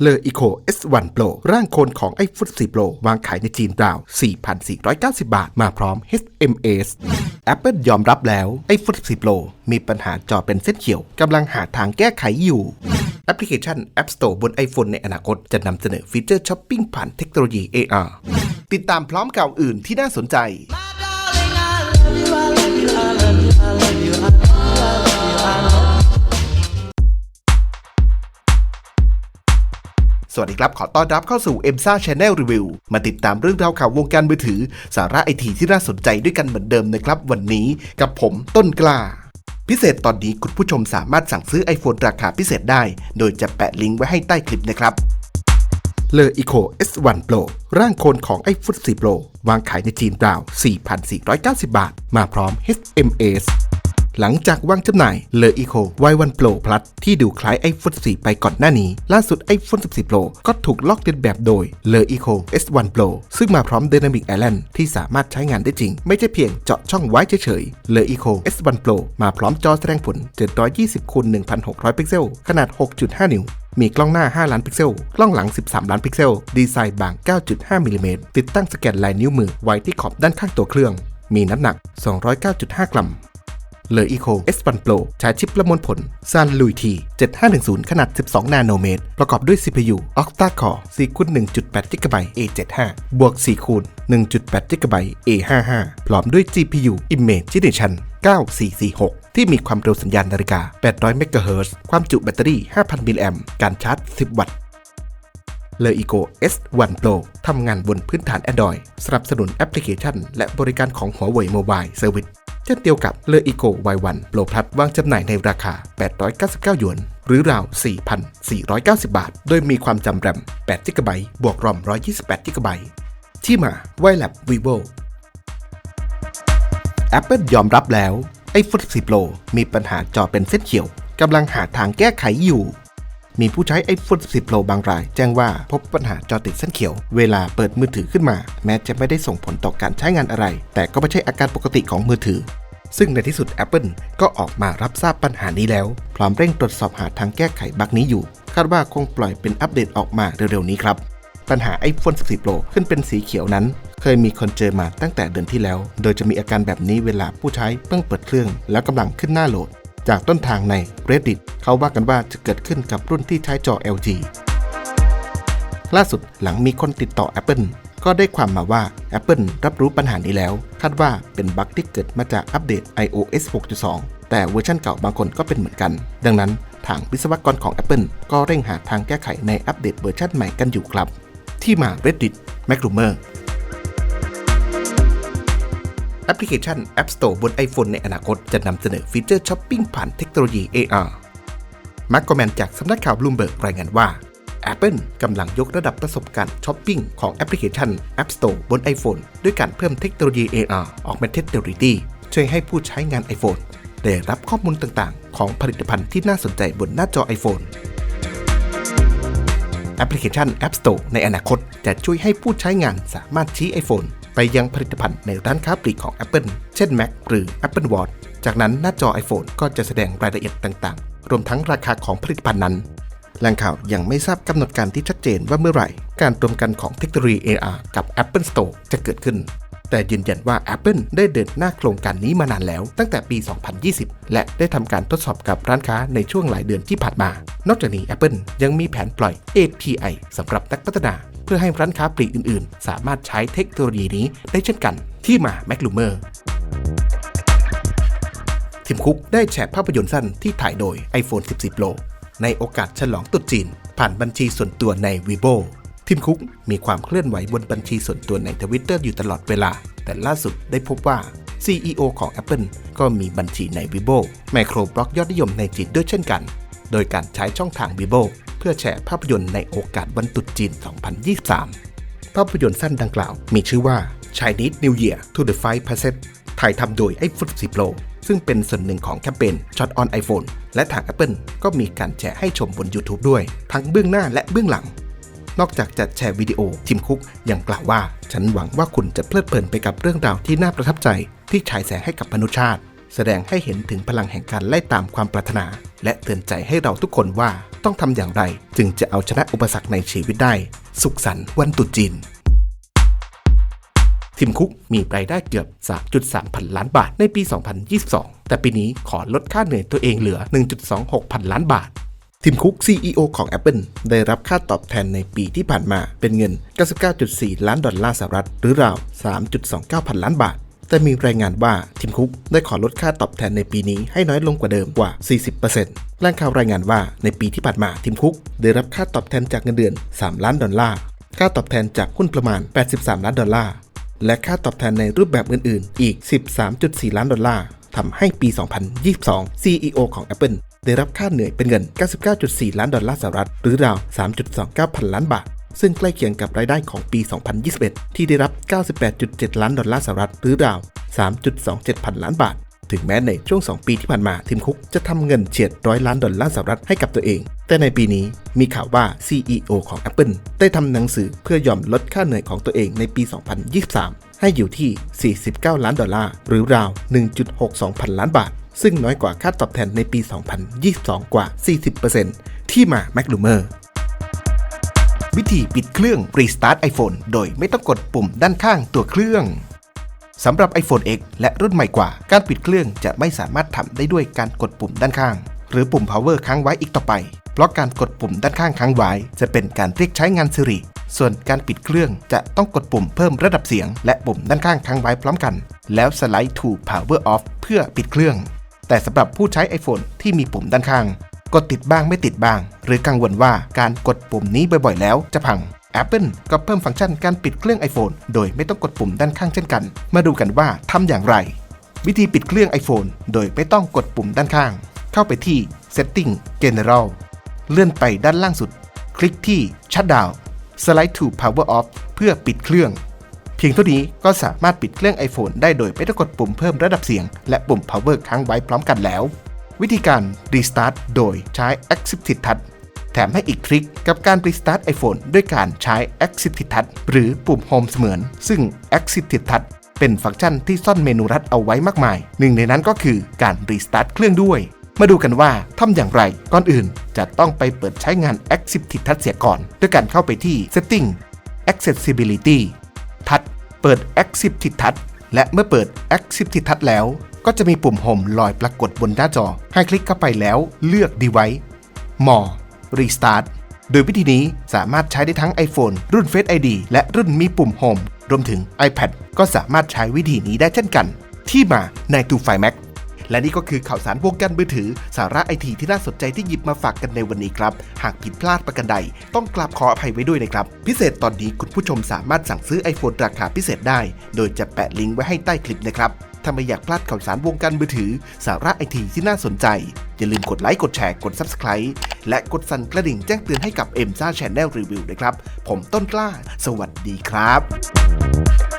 เลออีโค S1 Pro ร่างโคนของ iPhone 4 Pro วางขายในจีนราว 4,490 บาท มาพร้อม HMS Apple ยอมรับแล้ว iPhone 4 Pro มีปัญหาจอเป็นเส้นเขียวกำลังหาทางแก้ไขอยู่แอปพลิเคชัน App Store บน iPhone ในอนาคตจะนำเสนอฟีเจอร์ช้อปปิ้งผ่านเทคโนโลยี AR ติดตามพร้อมข่าวอื่นที่น่าสนใจ วัสดีครับ ขอต้อนรับเข้าสู่ e m s a Channel Review มาติดตามเรื่องราวข่าววงการมือถือ สาระไอทีที่น่าสนใจด้วยกันเหมือนเดิมนะครับ วันนี้กับผมต้นกล้า พิเศษตอนนี้คุณผู้ชมสามารถสั่งซื้อ iPhone ราคาพิเศษได้ โดยจะแปะลิงก์ไว้ให้ใต้คลิปนะครับเลออีโค S1 Pro ร่างโคนของ iPhone 4 Pro วางขายในจีนราว 4,490 บาท มาพร้อม HMS หลังจากวางจำหน่ายเลออีโค Y1 Pro Plus ที่ดูคล้าย iPhone 4 ไปก่อนหน้านี้ ล่าสุด iPhone 14 Pro ก็ถูกลอกเลียนแบบโดยเลออีโค S1 Pro ซึ่งมาพร้อม Dynamic Island ที่สามารถใช้งานได้จริง ไม่ใช่เพียงเจาะช่องไว้เฉยๆเลออีโค S1 Pro มาพร้อมจอแสดงผล 720คูณ1,600 พิกเซล ขนาด 6.5 นิ้วมีกล้องหน้า 5 ล้านพิกเซล กล้องหลัง 13 ล้านพิกเซล ดีไซน์บาง 9.5 มิลลิเมตร ติดตั้งสแกนลายนิ้วมือไว้ที่ขอบด้านข้างตัวเครื่อง มีน้ำหนัก 209.5 กรัม เลออีโค S1 Pro ใช้ชิปประมวลผล San Lui T 7510 ขนาด 12 นาโนเมตร ประกอบด้วย CPU Octa Core 4คูณ1.8 GB A75 บวก 4 คูณ1.8 GB A55 พร้อมด้วย GPU Image Generation 9446 ที่มีความเร็วสัญญาณนาฬิกา 800 MHz ความจุแบตเตอรี่ 5,000 มิลลิแอมป์การชาร์จ 10 วัตต์เลออีโก S1 Pro ทำงานบนพื้นฐาน Android สนับสนุนแอปพลิเคชัน และบริการของ Huawei Mobile Service เช่นเดียวกับเลออีโก Y1 Pro Plus วางจำหน่ายในราคา 899 หยวน หรือราว 4,490 บาท โดยมีความจำแรม8 g b บวกรอม 128 g b ที่มา w i l a b Vivo Apple ยอมรับแล้ว iPhone 10 Pro มีปัญหาจอเป็นเส้นเขียวกำลังหาทางแก้ไขอยู่ มีผู้ใช้ iPhone 10 Pro บางราย แจ้งว่าพบปัญหาจอติดเส้นเขียว เวลาเปิดมือถือขึ้นมา แม้จะไม่ได้ส่งผลต่อการใช้งานอะไร แต่ก็ไม่ใช่อาการปกติของมือถือ ซึ่งในที่สุด Apple ก็ออกมารับทราบปัญหานี้แล้ว พร้อมเร่งตรวจสอบหาทางแก้ไขบั๊กนี้อยู่ คาดว่าคงปล่อยเป็นอัปเดตออกมาเร็วๆนี้ครับ ปัญหา iPhone 14 Pro ขึ้นเป็นสีเขียวนั้นเคยมีคนเจอมาตั้งแต่เดือนที่แล้ว โดยจะมีอาการแบบนี้เวลาผู้ใช้เพิ่งเปิดเครื่อง แล้วกำลังขึ้นหน้าโหลด จากต้นทางใน Reddit เขาว่ากันว่าจะเกิดขึ้นกับรุ่นที่ใช้จอ LG ล่าสุดหลังมีคนติดต่อ Apple ก็ได้ความมาว่า Apple รับรู้ปัญหานี้แล้ว คาดว่าเป็นบั๊กที่เกิดมาจากอัปเดต iOS 6.2 แต่เวอร์ชันเก่าบางคนก็เป็นเหมือนกัน ดังนั้นทางวิศวกรของ Apple ก็เร่งหาทางแก้ไขในอัปเดตเวอร์ชันใหม่กันอยู่ครับ ที่มา Reddit MacRumor แอปพลิเคชัน App Store บน iPhone ในอนาคตจะนำเสนอฟีเจอร์ช้อปปิ้งผ่านเทคโนโลยี AR มาร์กแมนจากสำนักข่าว Bloomberg รายงานว่า Apple กำลังยกระดับประสบการณ์ช้อปปิ้งของแอปพลิเคชัน App Store บน iPhone ด้วยการเพิ่มเทคโนโลยี AR Augmented Reality ช่วยให้ผู้ใช้งาน iPhone ได้รับข้อมูลต่างๆ ของผลิตภัณฑ์ที่น่าสนใจบนหน้าจอ iPhone แอปพลิเคชัน App Store ในอนาคตจะช่วยให้ผู้ใช้งานสามารถชี้ iPhone ไปยังผลิตภัณฑ์ในร้านค้าปลีกของ Apple เช่น Mac หรือ Apple Watch จากนั้นหน้าจอ iPhone ก็จะแสดงรายละเอียดต่างๆ รวมทั้งราคาของผลิตภัณฑ์นั้นแหล่งข่าวยังไม่ทราบกำหนดการที่ชัดเจนว่าเมื่อไหร่ การรวมกันของเทคโนโลยี AR กับ Apple Store จะเกิดขึ้น แต่ยืนยันว่า Apple ได้เดินหน้าโครงการนี้มานานแล้วตั้งแต่ปี 2020 และได้ทำการทดสอบกับร้านค้าในช่วงหลายเดือนที่ผ่านมา นอกจากนี้ Apple ยังมีแผนปล่อย API สำหรับนักพัฒนา พื่อให้ร้านค้าปลีกอื่นๆ สามารถใช้เทคโนโลยีนี้ได้เช่นกันที่มา MacLumer ทิมคุกได้แชร์ภาพยนตร์สั้นที่ถ่ายโดย iPhone 14 Pro ในโอกาสฉลองตรุษจีน ผ่านบัญชีส่วนตัวใน Weibo ทิมคุกมีความเคลื่อนไหวบนบัญชีส่วนตัวในทวิตเตอร์อยู่ตลอดเวลา แต่ล่าสุดได้พบว่า CEO ของ Apple ก็มีบัญชีใน Weibo ไมโครบล็อกยอดนิยมในจีนด้วยเช่นกัน โดยการใช้ช่องทาง Weibo เพื่อแชร์ภาพยนตร์ในโอกาสวันตรุษจีน 2023 ภาพยนตร์สั้นดังกล่าวมีชื่อว่า Chinese New Year to the 5ถ่ายทำโดย iPhone 10 Pro ซึ่งเป็นส่วนหนึ่งของแคมเปญ Shot on iPhone และทาง Apple ก็มีการแชร์ให้ชมบน YouTube ด้วย ทั้งเบื้องหน้าและเบื้องหลัง นอกจากจะแชร์วิดีโอทิมคุกยังกล่าวว่า ฉันหวังว่าคุณจะเพลิดเพลินไปกับเรื่องราวที่น่าประทับใจที่ฉายแสงให้กับมนุษยชาติ แสดงให้เห็นถึงพลังแห่งการไล่ตามความปรารถนา และเตือนใจให้เราทุกคนว่าต้องทำอย่างไร จึงจะเอาชนะอุปสรรคในชีวิตได้ สุขสันต์วันตรุษจีนทิมคุกมีรายได้เกือบ 3.3 พันล้านบาทในปี 2022 แต่ปีนี้ขอลดค่าเหนื่อยตัวเองเหลือ 1.26 พันล้านบาท ทิมคุก CEO ของ Apple ได้รับค่าตอบแทนในปีที่ผ่านมาเป็นเงิน 99.4 ล้านดอลลาร์สหรัฐ หรือราว 3.29 พันล้านบาท แต่มีรายงานว่าทิมคุกได้ขอลดค่าตอบแทนในปีนี้ให้น้อยลงกว่าเดิมกว่า 40%แหล่งข่าวรายงานว่าในปีที่ผ่านมาทิมคุก ได้รับค่าตอบแทนจากเงินเดือน 3 ล้านดอลลาร์ ค่าตอบแทนจากหุ้นประมาณ 83 ล้านดอลลาร์ และค่าตอบแทนในรูปแบบอื่น ๆ อีก 13.4 ล้านดอลลาร์ทำให้ปี 2022 CEO ของ Apple ได้รับค่าเหนื่อยเป็นเงิน 99.4 ล้านดอลลาร์สหรัฐ หรือราว 3.29 พันล้านบาท ซึ่งใกล้เคียงกับรายได้ของปี 2021 ที่ได้รับ 98.7 ล้านดอลลาร์สหรัฐหรือราว 3.27 พันล้านบาท ถึงแม้ในช่วง 2 ปีที่ผ่านมาทิมคุกจะทำเงินเฉียดร้อยล้านดอลลาร์สหรัฐให้กับตัวเอง แต่ในปีนี้มีข่าวว่า CEO ของ Apple ได้ทำหนังสือเพื่อยอมลดค่าเหนื่อยของตัวเองในปี 2023 ให้อยู่ที่ 49 ล้านดอลลาร์หรือราว 1.62 พันล้านบาท ซึ่งน้อยกว่าค่าตอบแทนในปี 2022 กว่า 40%ที่มา m a c l u m e r วิธีปิดเครื่อง Restart iPhone โดยไม่ต้องกดปุ่มด้านข้างตัวเครื่องสำหรับ iPhone X และรุ่นใหม่กว่า การปิดเครื่องจะไม่สามารถทำได้ด้วยการกดปุ่มด้านข้าง หรือปุ่ม power ค้างไว้อีกต่อไป เพราะการกดปุ่มด้านข้างค้างไว้ จะเป็นการเรียกใช้งาน Siri ส่วนการปิดเครื่องจะต้องกดปุ่มเพิ่มระดับเสียง และปุ่มด้านข้างค้างไว้พร้อมกัน แล้วสไลด์ to power off เพื่อปิดเครื่อง แต่สำหรับผู้ใช้ iPhone ที่มีปุ่มด้านข้าง กดติดบ้างไม่ติดบ้าง หรือกังวลว่าการกดปุ่มนี้บ่อยๆ แล้วจะพัง Apple ก็เพิ่มฟังก์ชันการปิดเครื่อง iPhone โดยไม่ต้องกดปุ่มด้านข้างเช่นกัน มาดูกันว่าทำอย่างไร วิธีปิดเครื่อง iPhone โดยไม่ต้องกดปุ่มด้านข้าง เข้าไปที่ Setting General เลื่อนไปด้านล่างสุด คลิกที่ Shutdown Slide to Power Off เพื่อปิดเครื่อง เพียงเท่านี้ก็สามารถปิดเครื่อง iPhone ได้โดยไม่ต้องกดปุ่มเพิ่มระดับเสียง และปุ่ม power ค้างไว้พร้อมกันแล้ว วิธีการ restart โดยใช้ Active Touch แถมให้อีกทริคกับการ restart iPhone ด้วยการใช้ Active Touch หรือปุ่ม Home เสมือน ซึ่ง Active Touch เป็นฟังก์ชันที่ซ่อนเมนูรัดเอาไว้มากมาย หนึ่งในนั้นก็คือการ restart เครื่องด้วย มาดูกันว่าทำอย่างไร ก่อนอื่นจะต้องไปเปิดใช้งาน Active Touch เสียก่อน ด้วยการเข้าไปที่ Setting Accessibility ทัดเปิด Active Touch และเมื่อเปิด Active Touch แล้ว ก็จะมีปุ่ม Home ลอยปรากฏบนหน้าจอ ให้คลิกเข้าไปแล้วเลือก Device More Restart โดยวิธีนี้สามารถใช้ได้ทั้ง iPhone รุ่น Face ID และรุ่นมีปุ่ม Home รวมถึง iPad ก็สามารถใช้วิธีนี้ได้เช่นกัน ที่มาใน t o f i Mac และนี่ก็คือข่าวสารวงการมือถือ สาระไอทีที่น่าสนใจที่หยิบมาฝากกันในวันนี้ครับ หากผิดพลาดประกันใด ต้องกราบขออภัยไว้ด้วยนะครับ พิเศษตอนนี้คุณผู้ชมสามารถสั่งซื้อ iPhone ราคาพิเศษได้ โดยจะแปะลิงก์ไว้ให้ใต้คลิปนะครับ ถ้าไม่อยากพลาดข่าวสารวงการมือถือ สาระไอทีที่น่าสนใจ อย่าลืมกดไลค์ กดแชร์ กด Subscribe และกดสั่นกระดิ่งแจ้งเตือนให้กับ m อ็มซ่าแชนแนลรีวิวด้วยครับ ผมต้นกล้า สวัสดีครับ